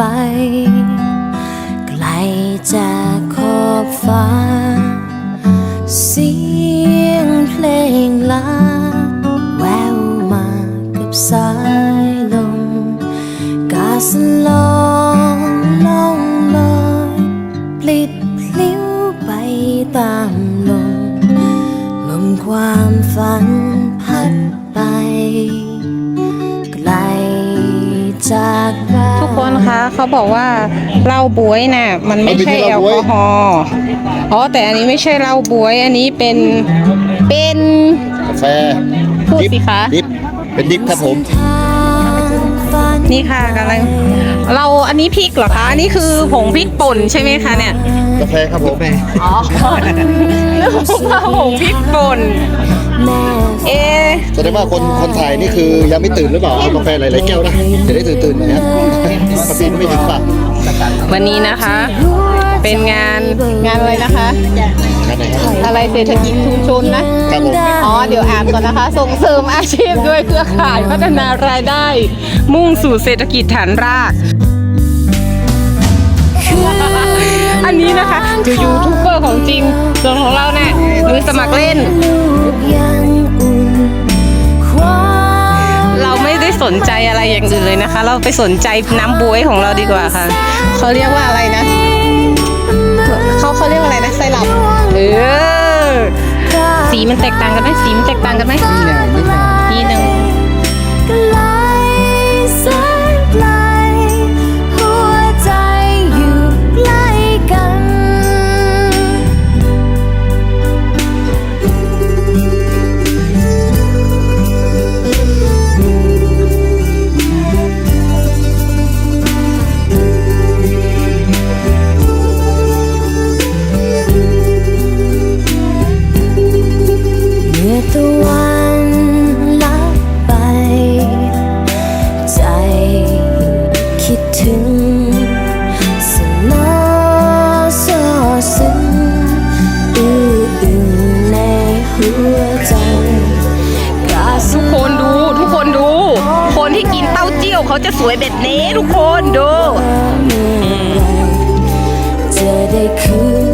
ตะวันลับไป ไกลจากขอบฟ้า เสียงเพลงลาแววมากับสายลมกาสลองล่องลอยปลิดพลิ้วไปตามลมลมความฝันพัดไป นทุกคนคะเขาบอกว่าเหล้าบวยน่ะมันไม่ใช่แอลกอฮอล์อ๋อแต่อันนี้ไม่ใช่เหล้าบวย อันนี้เป็นเป็นกาแฟพูดสิคะดิฟเป็นดิฟครับผมทางฝันนี่ค่ะกำลังเราอันนี้พริกเหรอคะอันนี้คือผงพริกป่นใช่ไหมคะเนี่ยกาแฟครับผมอ๋อนึกว่าผงพริกป่นแม่ เอ๊ะแสดงว่าคนคนถ่ายนี่คือยังไม่ตื่นหรือเปล่าเอากาแฟหลายๆแก้วนะจะได้ตื่นตื่นๆหน่อยนะปกติไม่ถึงป่ะวันนี้นะคะ เป็นงานงานอะไรนะคะงานไหนครับอะไรเศรษฐกิจชุมชนนะ ครับผมอ๋อ เดี๋ยวอ่านก่อนนะคะ ส่งเสริมอาชีพด้วยเครือข่ายพัฒนารายได้ มุ่งสู่เศรษฐกิจฐานราก อันนี้นะคะคือยูทูบเบอร์ของจริงส่วนของเราเนี่ยมือสมัครเล่นลู สนใจอะไรอย่างอื่นเลยนะคะ เราไปสนใจน้ำบวยของเราดีกว่าค่ะเขาเรียกว่าอะไรนะเขาเขาเรียกว่าอะไรนะไซรัปเออสีมันแตกต่างกันไหมสีมันแตกต่างกันไหมนี่หนึ่ เขาจะสวยแบบนี้ทุกคนดู จะได้คืน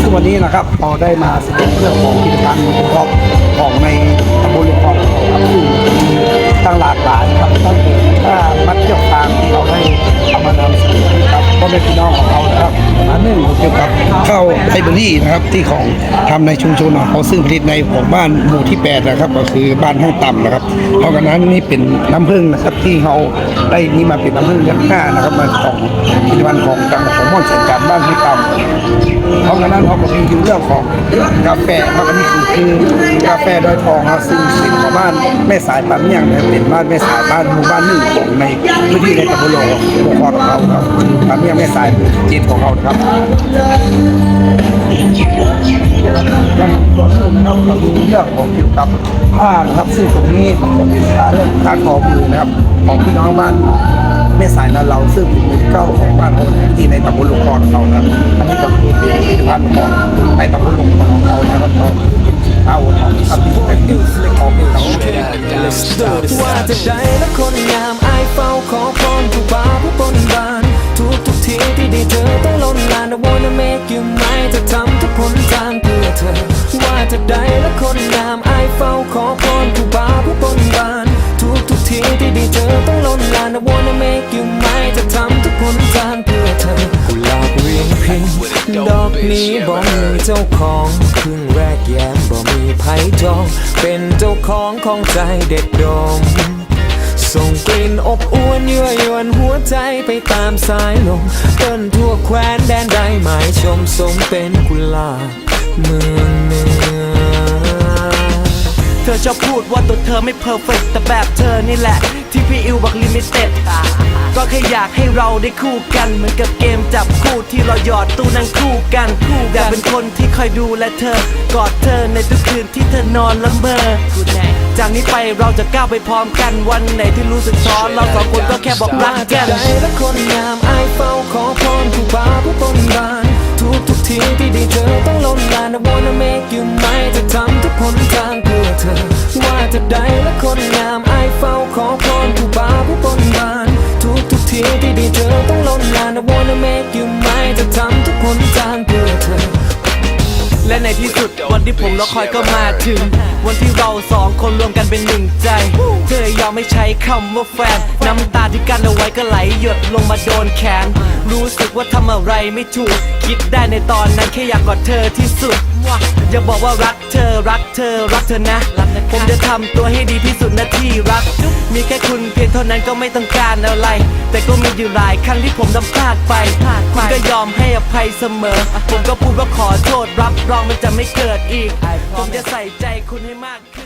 ซึ่งวันนี้นะครับเราได้มาแสดงเรื่องของกิจการมของของในตำบลหลวงพ่อครับซึ่งมีตั้งหลากหลายครับตั้งแต่ถ้ามัดเกี่ยวทางที่เราได้เอามานำเสนอครับก็เป็นพี่น้องของเรานะครับ นหนึ่งเกี่ยวกับข้าวไฮเบอรี่นะครับที่ของทำในชุมชนของเขาซึ่งผลิตในของบ้านหมู่ที่แปดนะครับก็คือบ้านห้องต่ำนะครับเพราะกันนั้นนี่เป็นน้ำผึ้งนะครับที่เขาได้นี่มาเป็นน้ำผึ้งยักษ์หน้านะครับมาของผลิตภัณฑ์ของจังหวัดของม่อนแสนจันทร์บ้านที่ต่ำเพราะกันนั้นเขาก็มีเรื่องของกาแฟเขาก็มีคือคือกาแฟดอยทองครับซึ่งเป็นของบ้านแม่สายปานเมี่ยงนะเป็นบ้านแม่สายบ้านหมู่บ้านหนึ่งของในพื้นที่ในตำบลโลงโลคอของเขาครับปานเมี่ยงแม่สายจ็ดของเขาครับยังส่วนหนึ่งนะครับเราดูเรื่องของเกี่ยวกับผ้านะครับซึ่งตรงนี้มันจะเป็นเรื่องการขอมือนะครับ ของพี่น้องบ้านแม่สายนาเราซึ่งเป็นหมู่ที่เก้าของบ้านเราที่ในตำบลหลวงพ่อของเรานะอันนี้ก็คือเป็นผลิตภัณฑ์ของในตำบลหลวงพ่อของเรานะครับก็เอาของครับที่เป็นดิวของเป็นของว่าจะได้ละคนงามไอเฝ้าขอ I wanna make you mine จะทำทุกผลทางเพื่อเธอ ว่าจะได้และคนงามไอายเฝ้าขอพรผู้บ่าวผู้บนบาน ทุกทุกทีที่ได้เจอต้องล้นลาน I wanna make you mine จะทำทุกผลทางเพื่อเธอกุหลาบเวียงพิงดอกนี้บ่มีเจ้าของครึ่งแรกแย้มบ่มีไผ่จอง เป็นเจ้าของของใจเด็ดดม ส่งกลิ่นอบอวนยั่วยวนหัวใจไปตามสายลมเต้นทั่วแคว้นแดนใดหมายชมสมเป็นกุหลาบเมืองเหนือง อชอบพูดว่าตัวเธอไม่เพอร์เฟกแต่แบบเธอนี่แหละ ที่พี่อิวบอกลิมิเต็ดก็แค่อยากให้เราได้คู่กัน เหมือนกับเกมจับคู่ที่เราหยอดตู้นั่งคู่กันอยากเป็นคนที่คอยดูแลเธอ กอดเธอในทุกคืนที่เธอนอนละเมอจากนี้ไปเราจะก้าวไปพร้อมกันวันไหนที่รู้สึกท้อเราสองคนก็แค่บอกรักกันได้และคนงามไอเฝ้าขอพรผู้บ่าวผู้บนบา wanna make you mine จะทำทุกผลทางเพื่อเธอ และในที่สุดวันที่ผมรอคอยก็มาถึง วันที่เราสองคนรวมกันเป็นหนึ่งใจ เธอยอมไม่ใช้คำว่าแฟน น้ำตาที่กั้นเอาไว้ก็ไหลหยดลง มาโดนแขน รู้สึกว่าทำอะไรไม่ถูก คิดได้ในตอนนั้นแค่อยากกอดเธอที่สุด อย่าบอกว่ารักเธอรักเธอรักเธอนะ ผมจะทำตัวให้ดีที่สุดนะที่รัก มีแค่คุณเพียงเท่านั้นก็ไม่ต้องการอะไร แต่ก็มีอยู่หลายครั้งที่ผมทำพลาดไปคุณก็ยอมให้อภัยเสมอ ผมก็พูดว่าขอโทษรับรองมันจะไม่เกิดอีก ผมจะใส่ใจคุณให้มากขึ้น